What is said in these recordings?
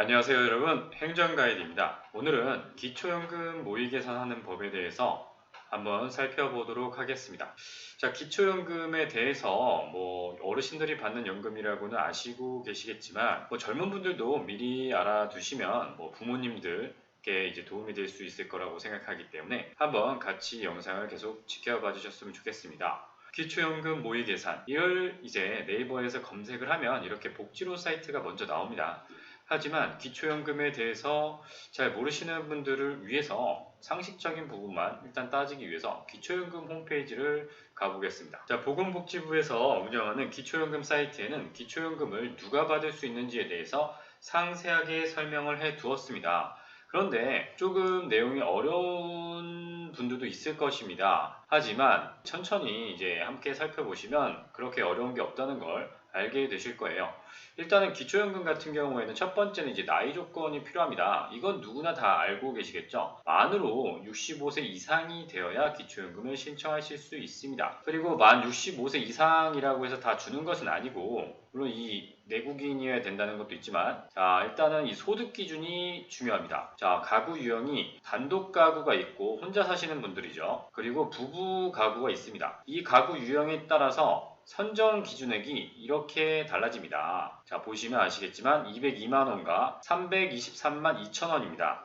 안녕하세요 여러분 행정가이드입니다. 오늘은 기초연금 모의 계산하는 법에 대해서 한번 살펴보도록 하겠습니다. 자 기초연금에 대해서 뭐 어르신들이 받는 연금이라고는 아시고 계시겠지만 뭐 젊은 분들도 미리 알아두시면 뭐 부모님들께 이제 도움이 될 수 있을 거라고 생각하기 때문에 한번 같이 영상을 계속 지켜봐 주셨으면 좋겠습니다. 기초연금 모의 계산 이걸 이제 네이버에서 검색을 하면 이렇게 복지로 사이트가 먼저 나옵니다. 하지만 기초연금에 대해서 잘 모르시는 분들을 위해서 상식적인 부분만 일단 따지기 위해서 기초연금 홈페이지를 가보겠습니다. 자, 보건복지부에서 운영하는 기초연금 사이트에는 기초연금을 누가 받을 수 있는지에 대해서 상세하게 설명을 해 두었습니다. 그런데 조금 내용이 어려운 분들도 있을 것입니다. 하지만 천천히 이제 함께 살펴보시면 그렇게 어려운 게 없다는 걸 알게 되실 거예요. 일단은 기초연금 같은 경우에는 첫 번째는 이제 나이 조건이 필요합니다. 이건 누구나 다 알고 계시겠죠? 만으로 65세 이상이 되어야 기초연금을 신청하실 수 있습니다. 그리고 만 65세 이상이라고 해서 다 주는 것은 아니고 물론 이 내국인이어야 된다는 것도 있지만 자 일단은 이 소득 기준이 중요합니다. 자 가구 유형이 단독 가구가 있고 혼자 사시는 분들이죠. 그리고 부부 가구가 있습니다. 이 가구 유형에 따라서 선정 기준액이 이렇게 달라집니다. 자, 보시면 아시겠지만 202만원과 323만 2천원입니다.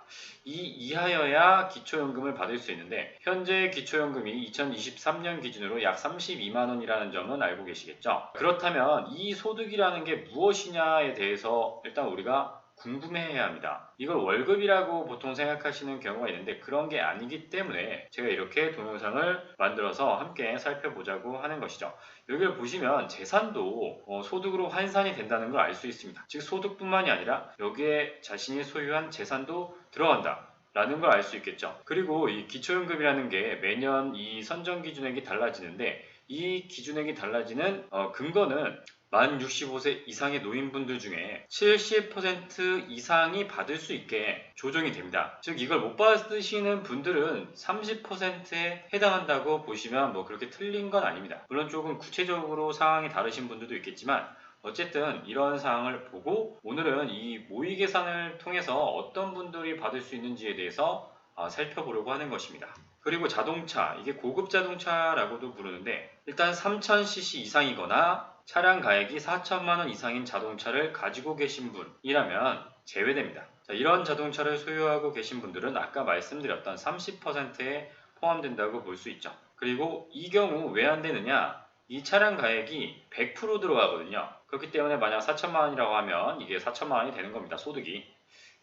이 이하여야 기초연금을 받을 수 있는데 현재 기초연금이 2023년 기준으로 약 32만원이라는 점은 알고 계시겠죠? 그렇다면 이 소득이라는 게 무엇이냐에 대해서 일단 우리가 궁금해해야 합니다. 이걸 월급이라고 보통 생각하시는 경우가 있는데 그런 게 아니기 때문에 제가 이렇게 동영상을 만들어서 함께 살펴보자고 하는 것이죠. 여기를 보시면 재산도 어, 소득으로 환산이 된다는 걸 알 수 있습니다. 즉 소득뿐만이 아니라 여기에 자신이 소유한 재산도 들어간다. 라는 걸 알 수 있겠죠. 그리고 이 기초연금이라는 게 매년 이 선정 기준액이 달라지는데 이 기준액이 달라지는 어, 근거는 만 65세 이상의 노인분들 중에 70% 이상이 받을 수 있게 조정이 됩니다. 즉 이걸 못 받으시는 분들은 30%에 해당한다고 보시면 뭐 그렇게 틀린 건 아닙니다. 물론 조금 구체적으로 상황이 다르신 분들도 있겠지만 어쨌든 이런 사항을 보고 오늘은 이 모의 계산을 통해서 어떤 분들이 받을 수 있는지에 대해서 아, 살펴보려고 하는 것입니다. 그리고 자동차, 이게 고급 자동차라고도 부르는데 일단 3000cc 이상이거나 차량 가액이 4천만 원 이상인 자동차를 가지고 계신 분이라면 제외됩니다. 자, 이런 자동차를 소유하고 계신 분들은 아까 말씀드렸던 30%에 포함된다고 볼 수 있죠. 그리고 이 경우 왜 안 되느냐? 이 차량 가액이 100% 들어가거든요. 그렇기 때문에 만약 4천만 원이라고 하면 이게 4천만 원이 되는 겁니다. 소득이.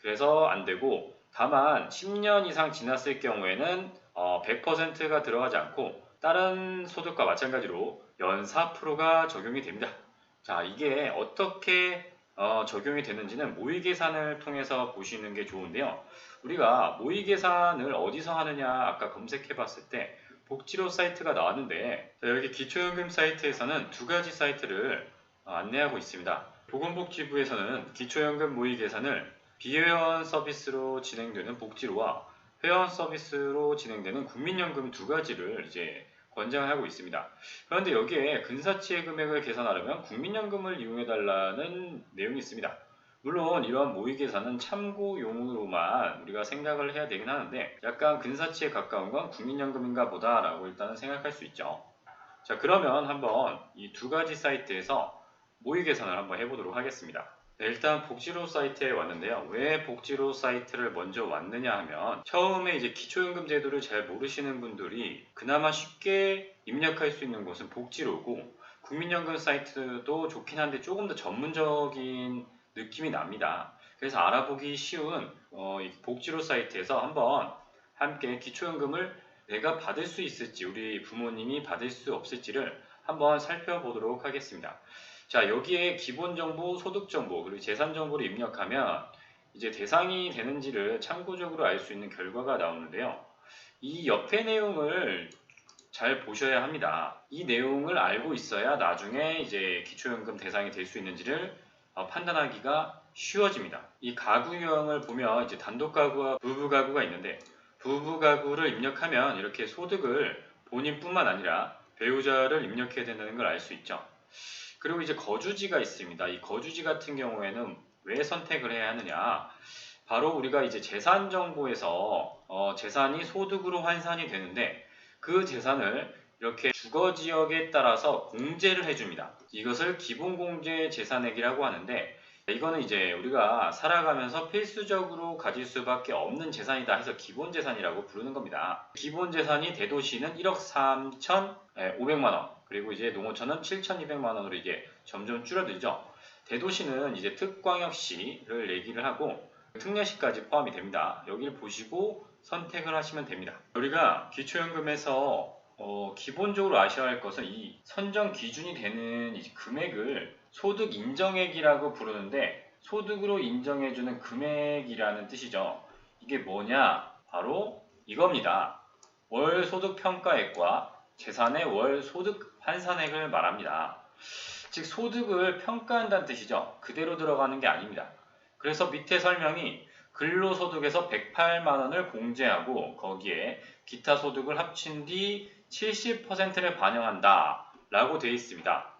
그래서 안 되고 다만 10년 이상 지났을 경우에는 어, 100%가 들어가지 않고 다른 소득과 마찬가지로 연 4%가 적용이 됩니다. 자, 이게 어떻게 어, 적용이 되는지는 모의 계산을 통해서 보시는 게 좋은데요. 우리가 모의 계산을 어디서 하느냐 아까 검색해 봤을 때 복지로 사이트가 나왔는데 자, 여기 기초연금 사이트에서는 두 가지 사이트를 어, 안내하고 있습니다. 보건복지부에서는 기초연금 모의 계산을 비회원 서비스로 진행되는 복지로와 회원 서비스로 진행되는 국민연금 두 가지를 이제 권장하고 있습니다. 그런데 여기에 근사치의 금액을 계산하려면 국민연금을 이용해달라는 내용이 있습니다. 물론 이러한 모의 계산은 참고용으로만 우리가 생각을 해야 되긴 하는데 약간 근사치에 가까운 건 국민연금인가 보다라고 일단은 생각할 수 있죠. 자 그러면 한번 이 두 가지 사이트에서 모의 계산을 한번 해보도록 하겠습니다. 네, 일단 복지로 사이트에 왔는데요. 왜 복지로 사이트를 먼저 왔느냐 하면 처음에 이제 기초연금 제도를 잘 모르시는 분들이 그나마 쉽게 입력할 수 있는 곳은 복지로고 국민연금 사이트도 좋긴 한데 조금 더 전문적인 느낌이 납니다. 그래서 알아보기 쉬운 어, 이 복지로 사이트에서 한번 함께 기초연금을 내가 받을 수 있을지 우리 부모님이 받을 수 없을지를 한번 살펴보도록 하겠습니다. 자, 여기에 기본 정보, 소득 정보, 그리고 재산 정보를 입력하면 이제 대상이 되는지를 참고적으로 알 수 있는 결과가 나오는데요. 이 옆에 내용을 잘 보셔야 합니다. 이 내용을 알고 있어야 나중에 이제 기초연금 대상이 될 수 있는지를 어, 판단하기가 쉬워집니다. 이 가구 유형을 보면 이제 단독 가구와 부부 가구가 있는데 부부 가구를 입력하면 이렇게 소득을 본인뿐만 아니라 배우자를 입력해야 된다는 걸 알 수 있죠. 그리고 이제 거주지가 있습니다. 이 거주지 같은 경우에는 왜 선택을 해야 하느냐? 바로 우리가 이제 재산 정보에서 어, 재산이 소득으로 환산이 되는데 그 재산을 이렇게 주거 지역에 따라서 공제를 해줍니다. 이것을 기본 공제 재산액이라고 하는데 이거는 이제 우리가 살아가면서 필수적으로 가질 수밖에 없는 재산이다 해서 기본 재산이라고 부르는 겁니다. 기본 재산이 대도시는 1억 3,500만 원, 그리고 이제 농어촌은 7,200만 원으로 이제 점점 줄어들죠. 대도시는 이제 특광역시를 얘기를 하고 특례시까지 포함이 됩니다. 여기를 보시고 선택을 하시면 됩니다. 우리가 기초연금에서 어, 기본적으로 아셔야 할 것은 이 선정 기준이 되는 이 금액을 소득 인정액이라고 부르는데 소득으로 인정해주는 금액이라는 뜻이죠. 이게 뭐냐? 바로 이겁니다. 월 소득 평가액과 재산의 월 소득 환산액을 말합니다. 즉 소득을 평가한다는 뜻이죠. 그대로 들어가는 게 아닙니다. 그래서 밑에 설명이 근로소득에서 108만 원을 공제하고 거기에 기타 소득을 합친 뒤 70%를 반영한다 라고 되어 있습니다.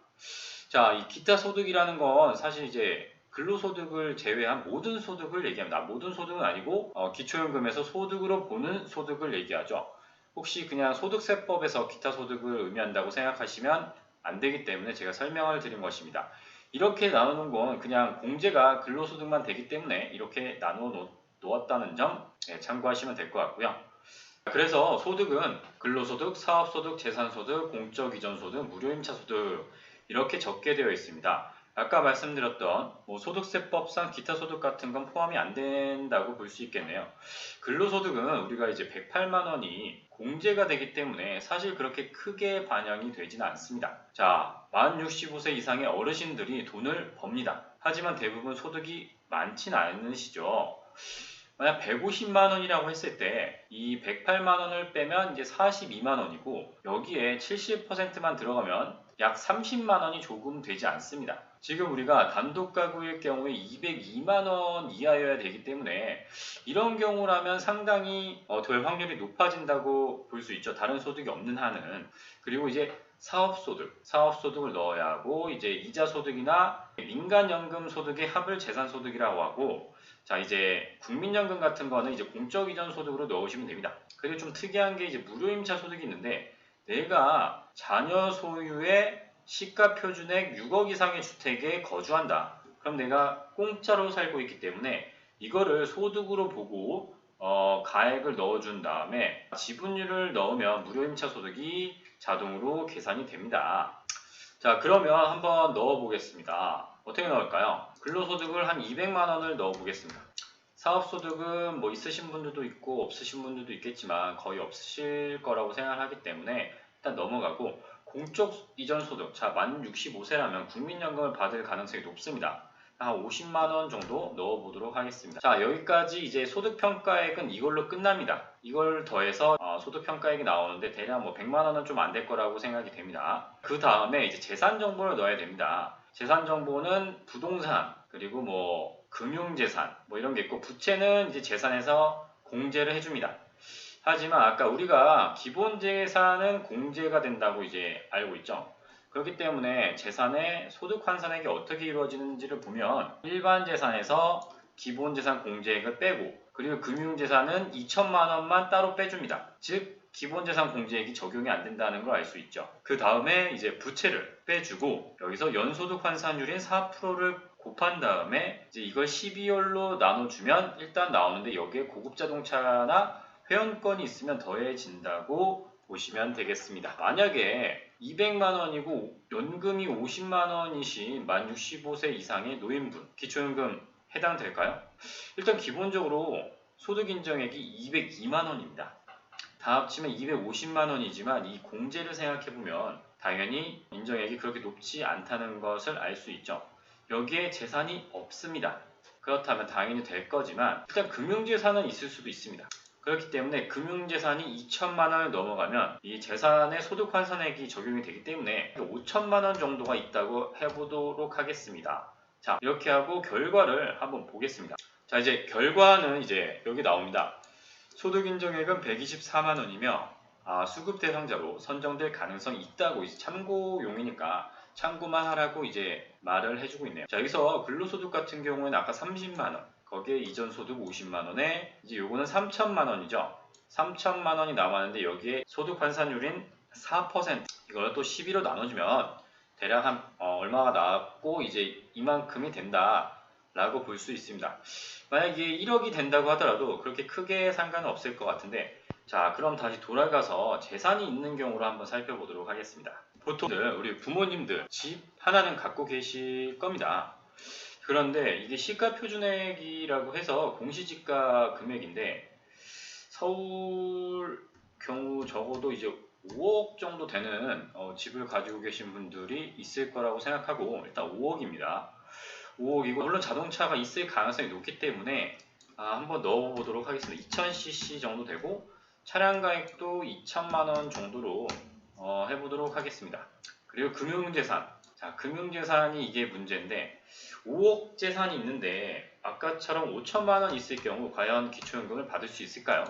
자, 이 기타 소득이라는 건 사실 이제 근로소득을 제외한 모든 소득을 얘기합니다. 모든 소득은 아니고 어, 기초연금에서 소득으로 보는 소득을 얘기하죠. 혹시 그냥 소득세법에서 기타 소득을 의미한다고 생각하시면 안 되기 때문에 제가 설명을 드린 것입니다. 이렇게 나누는 건 그냥 공제가 근로소득만 되기 때문에 이렇게 나누어 놓았다는 점 네, 참고하시면 될 것 같고요. 그래서 소득은 근로소득, 사업소득, 재산소득, 공적이전소득, 무료임차소득 이렇게 적게 되어 있습니다. 아까 말씀드렸던 뭐 소득세법상 기타 소득 같은 건 포함이 안 된다고 볼 수 있겠네요. 근로소득은 우리가 이제 108만 원이 공제가 되기 때문에 사실 그렇게 크게 반영이 되지는 않습니다. 자, 만 65세 이상의 어르신들이 돈을 법니다. 하지만 대부분 소득이 많지는 않으시죠. 만약 150만 원이라고 했을 때 이 108만 원을 빼면 이제 42만 원이고 여기에 70%만 들어가면 약 30만 원이 조금 되지 않습니다. 지금 우리가 단독 가구일 경우에 202만 원 이하여야 되기 때문에 이런 경우라면 상당히 어, 될 확률이 높아진다고 볼 수 있죠. 다른 소득이 없는 한은. 그리고 이제 사업소득, 사업소득을 넣어야 하고 이제 이자소득이나 민간연금 소득의 합을 재산소득이라고 하고 자 이제 국민연금 같은 거는 이제 공적 이전 소득으로 넣으시면 됩니다. 그리고 좀 특이한 게 이제 무료임차 소득이 있는데 내가 자녀 소유의 시가 표준액 6억 이상의 주택에 거주한다. 그럼 내가 공짜로 살고 있기 때문에 이거를 소득으로 보고 어, 가액을 넣어준 다음에 지분율을 넣으면 무료임차 소득이 자동으로 계산이 됩니다. 자 그러면 한번 넣어 보겠습니다. 어떻게 넣을까요? 근로소득을 한 200만 원을 넣어 보겠습니다. 사업소득은 뭐 있으신 분들도 있고 없으신 분들도 있겠지만 거의 없으실 거라고 생각을 하기 때문에 일단 넘어가고 공적 이전 소득 자 만 65세라면 국민연금을 받을 가능성이 높습니다. 한 50만 원 정도 넣어 보도록 하겠습니다. 자 여기까지 이제 소득 평가액은 이걸로 끝납니다. 이걸 더해서 어, 소득 평가액이 나오는데 대략 뭐 100만 원은 좀 안 될 거라고 생각이 됩니다. 그 다음에 이제 재산 정보를 넣어야 됩니다. 재산 정보는 부동산 그리고 뭐 금융재산 뭐 이런 게 있고 부채는 이제 재산에서 공제를 해줍니다. 하지만 아까 우리가 기본 재산은 공제가 된다고 이제 알고 있죠. 그렇기 때문에 재산의 소득 환산액이 어떻게 이루어지는지를 보면 일반 재산에서 기본 재산 공제액을 빼고 그리고 금융 재산은 2천만 원만 따로 빼줍니다. 즉 기본 재산 공제액이 적용이 안 된다는 걸 알 수 있죠. 그 다음에 이제 부채를 빼주고 여기서 연소득 환산율인 4%를 곱한 다음에 이제 이걸 12월로 나눠주면 일단 나오는데 여기에 고급 자동차나 회원권이 있으면 더해진다고 보시면 되겠습니다. 만약에 200만 원이고 연금이 50만 원이신 만 65세 이상의 노인분 기초연금 해당될까요? 일단 기본적으로 소득 인정액이 202만 원입니다. 다 합치면 250만 원이지만 이 공제를 생각해 보면 당연히 인정액이 그렇게 높지 않다는 것을 알 수 있죠. 여기에 재산이 없습니다. 그렇다면 당연히 될 거지만 일단 금융재산은 있을 수도 있습니다. 그렇기 때문에 금융재산이 2천만 원을 넘어가면 이 재산의 소득 환산액이 적용이 되기 때문에 5천만 원 정도가 있다고 해보도록 하겠습니다. 자 이렇게 하고 결과를 한번 보겠습니다. 자 이제 결과는 이제 여기 나옵니다. 소득 인정액은 124만 원이며 아, 수급 대상자로 선정될 가능성이 있다고 참고용이니까 참고만 하라고 이제 말을 해주고 있네요. 자 여기서 근로소득 같은 경우에는 아까 30만 원, 거기에 이전 소득 50만 원에 이제 요거는 3천만 원이죠. 3천만 원이 남았는데 여기에 소득 환산율인 4% 이걸 또 12로 나눠주면 대략 한 어, 얼마가 나왔고 이제 이만큼이 된다 라고 볼 수 있습니다. 만약에 1억이 된다고 하더라도 그렇게 크게 상관은 없을 것 같은데 자 그럼 다시 돌아가서 재산이 있는 경우로 한번 살펴보도록 하겠습니다. 보통 우리 부모님들 집 하나는 갖고 계실 겁니다. 그런데 이게 시가 표준액이라고 해서 공시지가 금액인데 서울 경우 적어도 이제 5억 정도 되는 어, 집을 가지고 계신 분들이 있을 거라고 생각하고 일단 5억입니다. 5억이고 물론 자동차가 있을 가능성이 높기 때문에 아, 한번 넣어보도록 하겠습니다. 2000cc 정도 되고 차량 가액도 2천만 원 정도로 어, 해보도록 하겠습니다. 그리고 금융재산. 자, 금융재산이 이게 문제인데 5억 재산이 있는데 아까처럼 5천만 원 있을 경우 과연 기초연금을 받을 수 있을까요?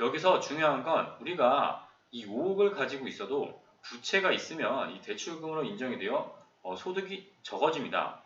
여기서 중요한 건 우리가 이 5억을 가지고 있어도 부채가 있으면 이 대출금으로 인정이 되어 어, 소득이 적어집니다.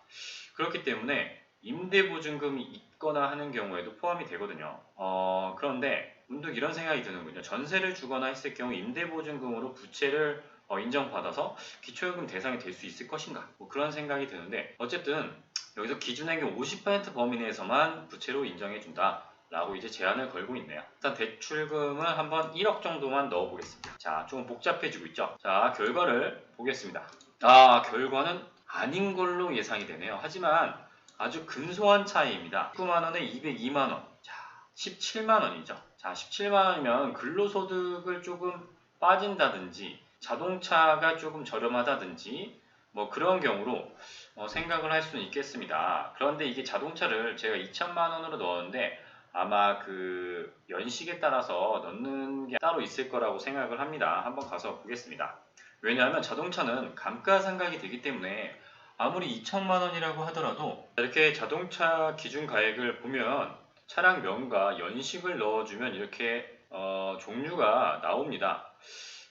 그렇기 때문에 임대보증금이 있거나 하는 경우에도 포함이 되거든요. 어, 그런데 문득 이런 생각이 드는군요. 전세를 주거나 했을 경우 임대보증금으로 부채를 어, 인정받아서 기초연금 대상이 될 수 있을 것인가? 뭐 그런 생각이 드는데 어쨌든 여기서 기준액의 50% 범위 내에서만 부채로 인정해 준다. 라고 이제 제한을 걸고 있네요. 일단 대출금을 한번 1억 정도만 넣어 보겠습니다. 자, 좀 복잡해지고 있죠. 자, 결과를 보겠습니다. 아, 결과는 아닌 걸로 예상이 되네요. 하지만 아주 근소한 차이입니다. 9만원에 202만원. 자, 17만원이죠. 자, 17만원이면 근로소득을 조금 빠진다든지 자동차가 조금 저렴하다든지 뭐 그런 경우로 어, 생각을 할 수는 있겠습니다. 그런데 이게 자동차를 제가 2천만 원으로 넣었는데 아마 그 연식에 따라서 넣는 게 따로 있을 거라고 생각을 합니다. 한번 가서 보겠습니다. 왜냐하면 자동차는 감가상각이 되기 때문에 아무리 2천만 원이라고 하더라도 이렇게 자동차 기준 가액을 보면 차량 명과 연식을 넣어주면 이렇게 어, 종류가 나옵니다.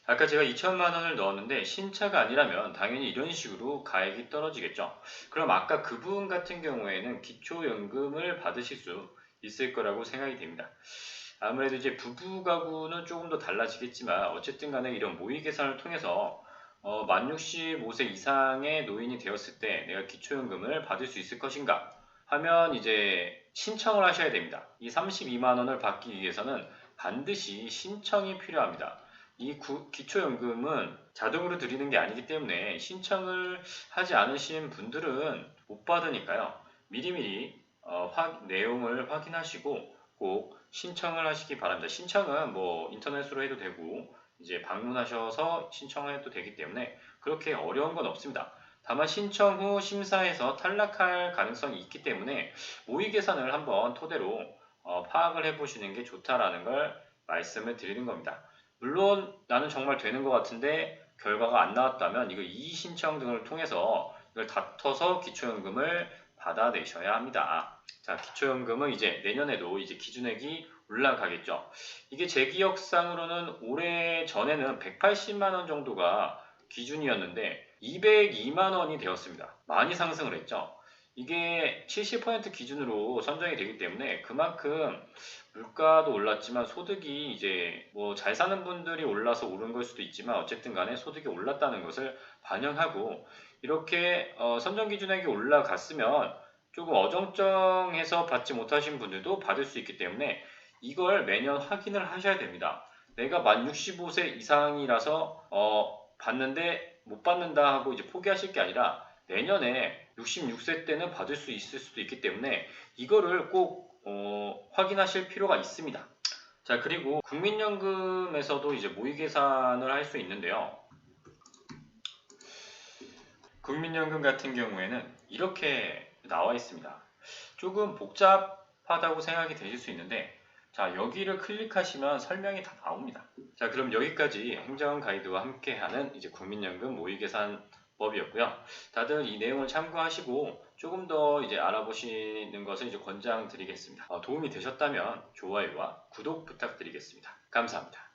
아까 제가 2천만 원을 넣었는데 신차가 아니라면 당연히 이런 식으로 가액이 떨어지겠죠. 그럼 아까 그분 같은 경우에는 기초연금을 받으실 수 있을 거라고 생각이 됩니다. 아무래도 이제 부부 가구는 조금 더 달라지겠지만 어쨌든 간에 이런 모의 계산을 통해서 어, 만 65세 이상의 노인이 되었을 때 내가 기초연금을 받을 수 있을 것인가 하면 이제 신청을 하셔야 됩니다. 이 32만 원을 받기 위해서는 반드시 신청이 필요합니다. 이 구- 기초연금은 자동으로 드리는 게 아니기 때문에 신청을 하지 않으신 분들은 못 받으니까요. 미리미리 어, 확- 내용을 확인하시고 꼭 신청을 하시기 바랍니다. 신청은 뭐 인터넷으로 해도 되고 이제 방문하셔서 신청을 해도 되기 때문에 그렇게 어려운 건 없습니다. 다만 신청 후 심사에서 탈락할 가능성이 있기 때문에 모의 계산을 한번 토대로 어, 파악을 해보시는 게 좋다라는 걸 말씀을 드리는 겁니다. 물론 나는 정말 되는 것 같은데 결과가 안 나왔다면 이거 이의 신청 등을 통해서 이걸 다퉈서 기초연금을 받아내셔야 합니다. 자, 기초연금은 이제 내년에도 이제 기준액이 올라가겠죠. 이게 제 기억상으로는 올해 전에는 180만 원 정도가 기준이었는데 202만 원이 되었습니다. 많이 상승을 했죠. 이게 70% 기준으로 선정이 되기 때문에 그만큼 물가도 올랐지만 소득이 이제 뭐 잘 사는 분들이 올라서 오른 걸 수도 있지만 어쨌든 간에 소득이 올랐다는 것을 반영하고 이렇게 어, 선정 기준액이 올라갔으면 조금 어정쩡해서 받지 못하신 분들도 받을 수 있기 때문에 이걸 매년 확인을 하셔야 됩니다. 내가 만 65세 이상이라서 어, 받는데 못 받는다 하고 이제 포기하실 게 아니라 내년에 66세 때는 받을 수 있을 수도 있기 때문에 이거를 꼭 어, 확인하실 필요가 있습니다. 자 그리고 국민연금에서도 이제 모의 계산을 할 수 있는데요. 국민연금 같은 경우에는 이렇게 나와 있습니다. 조금 복잡하다고 생각이 되실 수 있는데 자 여기를 클릭하시면 설명이 다 나옵니다. 자 그럼 여기까지 행정 가이드와 함께하는 이제 국민연금 모의 계산법이었고요. 다들 이 내용을 참고하시고 조금 더 이제 알아보시는 것을 이제 권장드리겠습니다. 어, 도움이 되셨다면 좋아요와 구독 부탁드리겠습니다. 감사합니다.